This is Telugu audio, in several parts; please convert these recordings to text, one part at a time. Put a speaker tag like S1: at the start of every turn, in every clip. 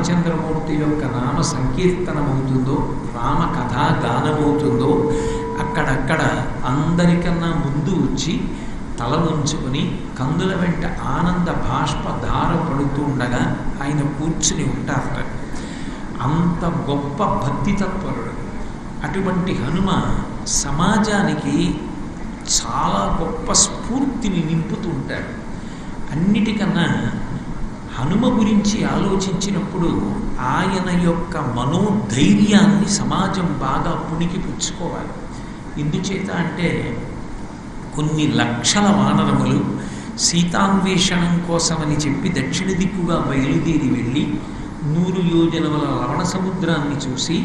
S1: రామచంద్రమూర్తి యొక్క నామ సంకీర్తనమవుతుందో రామ కథా గానమవుతుందో అక్కడక్కడ అందరికన్నా ముందు వచ్చి తల ఉంచుకొని కందుల వెంట ఆనంద బాష్ప ధార పడుతూ ఉండగా ఆయన కూర్చుని ఉంటారట. అంత గొప్ప భక్తి తత్పరుడు అటువంటి హనుమ సమాజానికి చాలా గొప్ప స్ఫూర్తిని నింపుతూ ఉంటాడు. అన్నిటికన్నా హనుమ గురించి ఆలోచించినప్పుడు ఆయన యొక్క మనోధైర్యాన్ని సమాజం బాగా పుణికి పుచ్చుకోవాలి. ఎందుచేత అంటే కొన్ని లక్షల వానరములు సీతాన్వేషణం కోసమని చెప్పి దక్షిణ దిక్కుగా బయలుదేరి వెళ్ళి నూరు యోజనముల లవణ సముద్రాన్ని చూసి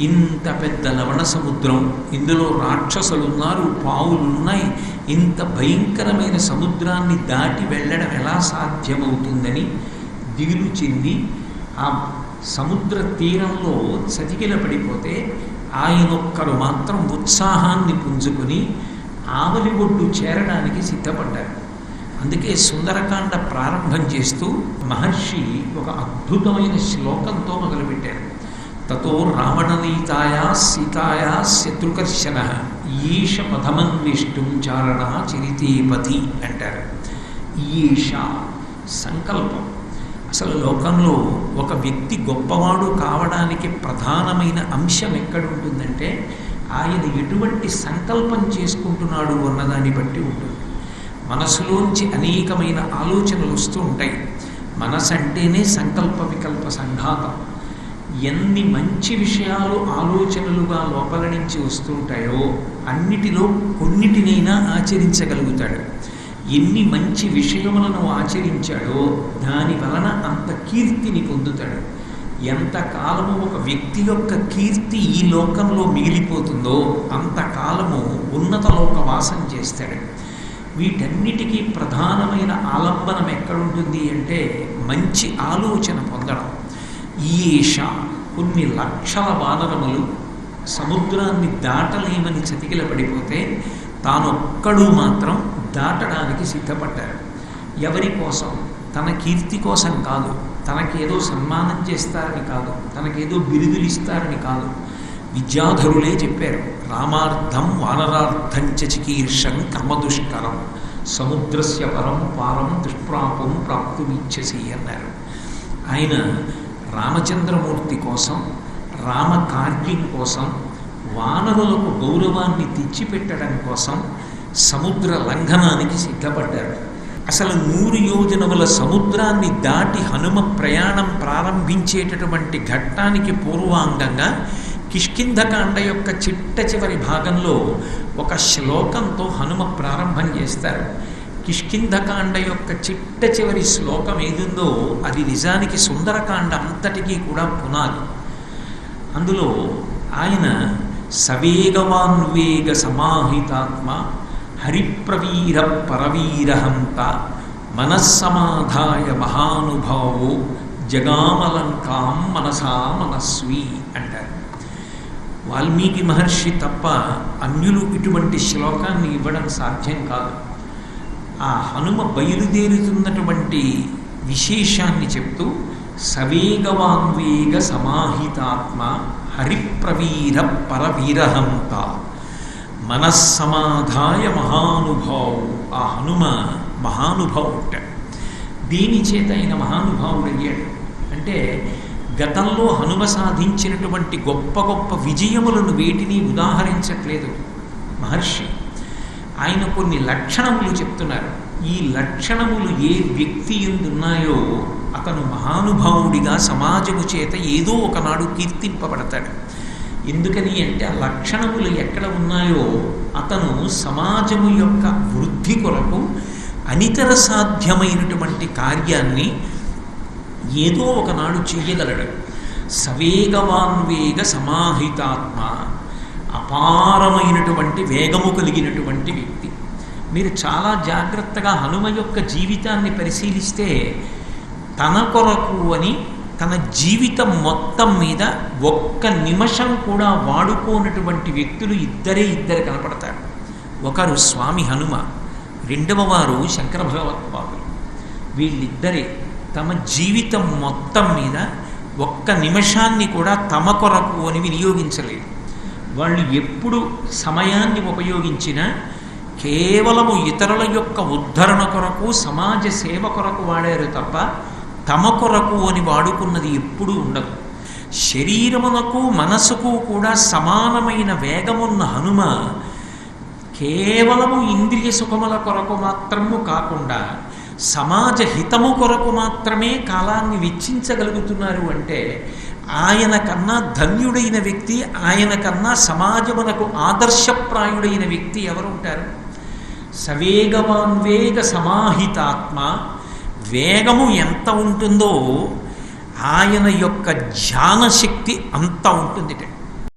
S1: ఇంత పెద్ద లవణ సముద్రం ఇందులో రాక్షసులున్నారు పావులున్నాయి పావులు ఉన్నాయి ఇంత భయంకరమైన సముద్రాన్ని దాటి వెళ్ళడం ఎలా సాధ్యమవుతుందని దిగులు చెంది ఆ సముద్ర తీరంలో చతికిల పడిపోతే ఆయనొక్కరు మాత్రం ఉత్సాహాన్ని పుంజుకొని ఆవలి ఒడ్డు చేరడానికి సిద్ధపడ్డారు. అందుకే సుందరకాండ ప్రారంభం చేస్తూ మహర్షి ఒక అద్భుతమైన శ్లోకంతో మొదలుపెట్టారు. తతో రావణనీతాయా సీతాయ శత్రుకర్షణ ఈష పథమన్విష్టుం చారణ చరితేపతి అంటారు. ఈష సంకల్పం. అసలు లోకంలో ఒక వ్యక్తి గొప్పవాడు కావడానికి ప్రధానమైన అంశం ఎక్కడుంటుందంటే ఆయన ఎటువంటి సంకల్పం చేసుకుంటున్నాడు అన్నదాన్ని బట్టి ఉంటుంది. మనసులోంచి అనేకమైన ఆలోచనలు వస్తూ ఉంటాయి. మనసు అంటేనే సంకల్ప వికల్ప సంఘాతం. ఎన్ని మంచి విషయాలు ఆలోచనలుగా లోపల నుంచి వస్తుంటాయో అన్నిటిలో కొన్నిటినైనా ఆచరించగలుగుతాడు. ఎన్ని మంచి విషయములను ఆచరించాడో దాని వలన అంత కీర్తిని పొందుతాడు. ఎంతకాలము ఒక వ్యక్తి యొక్క కీర్తి ఈ లోకంలో మిగిలిపోతుందో అంతకాలము ఉన్నత లోక వాసం చేస్తాడు. వీటన్నిటికీ ప్రధానమైన ఆలంబనం ఎక్కడుంటుంది అంటే మంచి ఆలోచన పొందడం. ఈష కొన్ని లక్షల వానరములు సముద్రాన్ని దాటలేమని చతికిల పడిపోతే తానొక్కడు మాత్రం దాటడానికి సిద్ధపడ్డారు ఎవరి కోసం? తన కీర్తి కోసం కాదు. తనకేదో సన్మానం చేస్తారని కాదు. తనకేదో బిరుదులు ఇస్తారని కాదు. విద్యాధరులే చెప్పారు. రామార్థం వానరార్థం చ చికీర్షం కర్మదుష్కరం సముద్రస్య పరం పారం దుష్ప్రాపం ప్రాప్తుమిచ్చసి అన్నారు. ఆయన రామచంద్రమూర్తి కోసం రామ కార్యం కోసం వానరులకు గౌరవాన్ని తెచ్చిపెట్టడం కోసం సముద్ర లంఘనానికి సిద్ధపడ్డారు అసలు నూరు యోజనముల సముద్రాన్ని దాటి హనుమ ప్రయాణం ప్రారంభించేటటువంటి ఘట్టానికి పూర్వాంగంగా కిష్కింధకాండ యొక్క చిట్ట చివరి భాగంలో ఒక శ్లోకంతో హనుమ ప్రారంభం చేస్తారు. కిష్కింధకాండ యొక్క చిట్ట చివరి శ్లోకం ఏదుందో అది నిజానికి సుందరకాండ అంతటికీ కూడా పునాది. అందులో ఆయన సవేగవాన్వేగ సమాహితాత్మ హరిప్రవీర పరవీరహంత మనస్సమాధాయ మహానుభావో జగామలంకాం మనసా మనస్వి అంటారు. వాల్మీకి మహర్షి తప్ప అన్యులు ఇటువంటి శ్లోకాన్ని ఇవ్వడం సాధ్యం కాదు. ఆ హనుమ బయలుదేరుతున్నటువంటి విశేషాన్ని చెప్తూ సవేగవాన్వేగ సమాహితాత్మ హరిప్రవీర పరవీరహంత. మనస్సమాధాయ మహానుభావు. ఆ హనుమ మహానుభావుట. దీని చేత ఆయన మహానుభావుడు అయ్యాడు అంటే గతంలో హనుమ సాధించినటువంటి గొప్ప గొప్ప విజయములను వేటిని ఉదాహరించట్లేదు. మహర్షి ఆయన కొన్ని లక్షణములు చెప్తున్నారు. ఈ లక్షణములు ఏ వ్యక్తి ఎందున్నాయో అతను మహానుభావుడిగా సమాజము చేత ఏదో ఒకనాడు కీర్తింపబడతాడు. ఎందుకని అంటే ఆ లక్షణములు ఎక్కడ ఉన్నాయో అతను సమాజము యొక్క వృద్ధి కొరకు అనితర సాధ్యమైనటువంటి కార్యాన్ని ఏదో ఒకనాడు చెయ్యగలడు. సవేగవాన్వేగ సమాహితాత్మ అపారమైనటువంటి వేగము కలిగినటువంటి వ్యక్తి. మీరు చాలా జాగ్రత్తగా హనుమ యొక్క జీవితాన్ని పరిశీలిస్తే తన కొరకు అని తన జీవితం మొత్తం మీద ఒక్క నిమిషం కూడా వాడుకోనటువంటి వ్యక్తులు ఇద్దరే ఇద్దరు కనపడతారు. ఒకరు స్వామి హనుమ రెండవ వారు శంకర భగవత్పాదులు. వీళ్ళిద్దరే తమ జీవితం మొత్తం మీద ఒక్క నిమిషాన్ని కూడా తమ కొరకు అని వినియోగించలేదు. వాళ్ళు ఎప్పుడు సమయాన్ని ఉపయోగించినా కేవలము ఇతరుల యొక్క ఉద్ధరణ కొరకు సమాజ సేవ కొరకు వాడారు తప్ప తమ కొరకు అని వాడుకున్నది ఎప్పుడూ ఉండదు. శరీరమునకు మనసుకు కూడా సమానమైన వేగమున్న హనుమ కేవలము ఇంద్రియ సుఖముల కొరకు మాత్రము కాకుండా సమాజ హితము కొరకు మాత్రమే కాలాన్ని వెచ్చించగలుగుతున్నారు అంటే ఆయన కన్నా ధన్యుడైన వ్యక్తి ఆయన కన్నా సమాజమునకు ఆదర్శప్రాయుడైన వ్యక్తి ఎవరు ఉంటారు? సవేగవాన్వేగ సమాహితాత్మ. వేగము ఎంత ఉంటుందో ఆయన యొక్క జ్ఞానశక్తి అంత ఉంటుంది